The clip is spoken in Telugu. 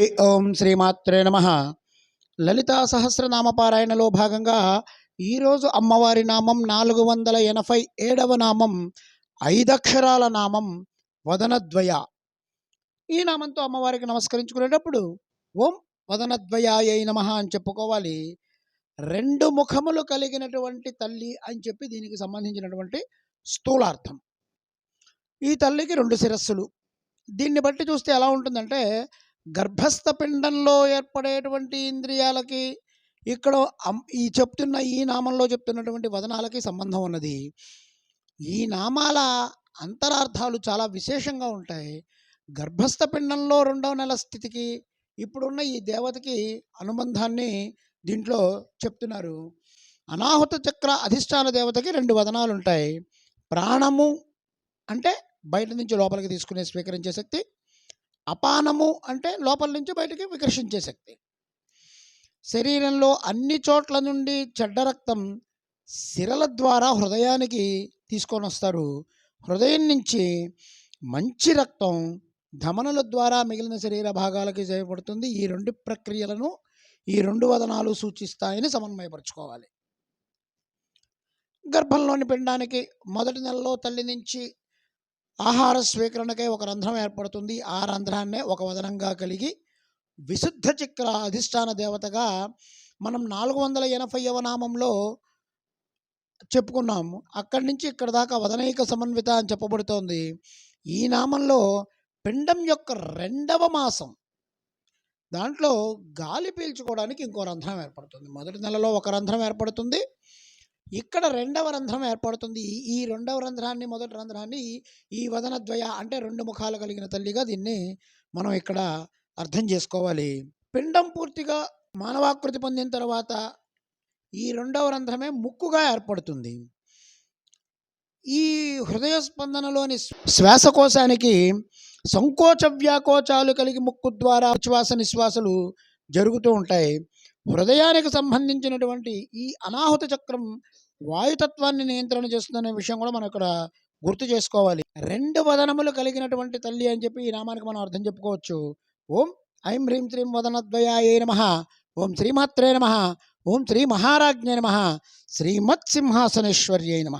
ఓం శ్రీమాత్రే నమ. లలితా సహస్రనామ పారాయణలో భాగంగా ఈరోజు అమ్మవారి నామం నాలుగు వందల ఎనభై ఏడవ నామం ఐదక్షరాల నామం వదనద్వయ. ఈ నామంతో అమ్మవారికి నమస్కరించుకునేటప్పుడు ఓం వదనద్వయాయ నమ అని చెప్పుకోవాలి. రెండు ముఖములు కలిగినటువంటి తల్లి అని చెప్పి దీనికి సంబంధించినటువంటి స్థూలార్థం. ఈ తల్లికి రెండు శిరస్సులు. దీన్ని బట్టి చూస్తే ఎలా ఉంటుందంటే గర్భస్థ పిండంలో ఏర్పడేటువంటి ఇంద్రియాలకి ఇక్కడ ఈ చెప్తున్న ఈ నామంలో చెప్తున్నటువంటి వదనాలకి సంబంధం ఉన్నది. ఈ నామాల అంతరార్థాలు చాలా విశేషంగా ఉంటాయి. గర్భస్థ పిండంలో రెండవ నెల స్థితికి ఇప్పుడున్న ఈ దేవతకి అనుబంధాన్ని దీంట్లో చెప్తున్నారు. అనాహుత చక్ర అధిష్టాన దేవతకి రెండు వదనాలు ఉంటాయి ప్రాణము అంటే బయట నుంచి లోపలికి తీసుకునే స్వీకరించే శక్తి అపానము అంటే లోపల నుంచి బయటికి వికర్షించే శక్తి. శరీరంలో అన్ని చోట్ల నుండి చెడ్డ రక్తం సిరల ద్వారా హృదయానికి తీసుకొని వస్తారు. హృదయం నుంచి మంచి రక్తం ధమనుల ద్వారా మిగిలిన శరీర భాగాలకి చేయబడుతుంది. ఈ రెండు ప్రక్రియలను ఈ రెండు వదనాలు సూచిస్తాయని సమన్వయపరచుకోవాలి. గర్భంలోని పిండానికి మొదటి నెలలో తల్లి నుంచి ఆహార స్వీకరణకై ఒక రంధ్రం ఏర్పడుతుంది. ఆ రంధ్రాన్నే ఒక వదనంగా కలిగి విశుద్ధ చక్ర అధిష్టాన దేవతగా మనం నాలుగు వందల ఎనభైవ నామంలో చెప్పుకున్నాము. అక్కడి నుంచి ఇక్కడ దాకా వదనైక సమన్విత అని చెప్పబడుతోంది. ఈ నామంలో పిండం యొక్క రెండవ మాసం. దాంట్లో గాలి పీల్చుకోవడానికి ఇంకో రంధ్రం ఏర్పడుతుంది. మొదటి నెలలో ఒక రంధ్రం ఏర్పడుతుంది. ఇక్కడ రెండవ రంధ్రం ఏర్పడుతుంది. ఈ- రెండవ రంధ్రాన్ని మొదటి రంధ్రాన్ని ఈ వదనద్వయ అంటే రెండు ముఖాలు కలిగిన తల్లిగా దీన్ని మనం ఇక్కడ అర్థం చేసుకోవాలి. పిండం పూర్తిగా మానవాకృతి పొందిన తర్వాత ఈ రెండవ రంధ్రమే ముక్కుగా ఏర్పడుతుంది. ఈ హృదయ స్పందనలోని శ్వాసకోశానికి సంకోచ వ్యాకోచాలు కలిగి ముక్కు ద్వారా ఉచ్ఛ్వాస నిశ్వాసలు జరుగుతూ ఉంటాయి. హృదయానికి సంబంధించినటువంటి ఈ అనాహుత చక్రం వాయుతత్వాన్ని నియంత్రణ చేస్తుందనే విషయం కూడా మనం ఇక్కడ గుర్తు చేసుకోవాలి. రెండు వదనములు కలిగినటువంటి తల్లి అని చెప్పి ఈ నామానికి మనం అర్థం చెప్పుకోవచ్చు. ఓం ఐం హ్రీం శ్రీం వదనద్వయాయే నమ. ఓం శ్రీమాత్రే నమ. ఓం శ్రీ మహారాజ్ఞే నమ. శ్రీమత్ సింహాసనేశ్వర్యే నమ.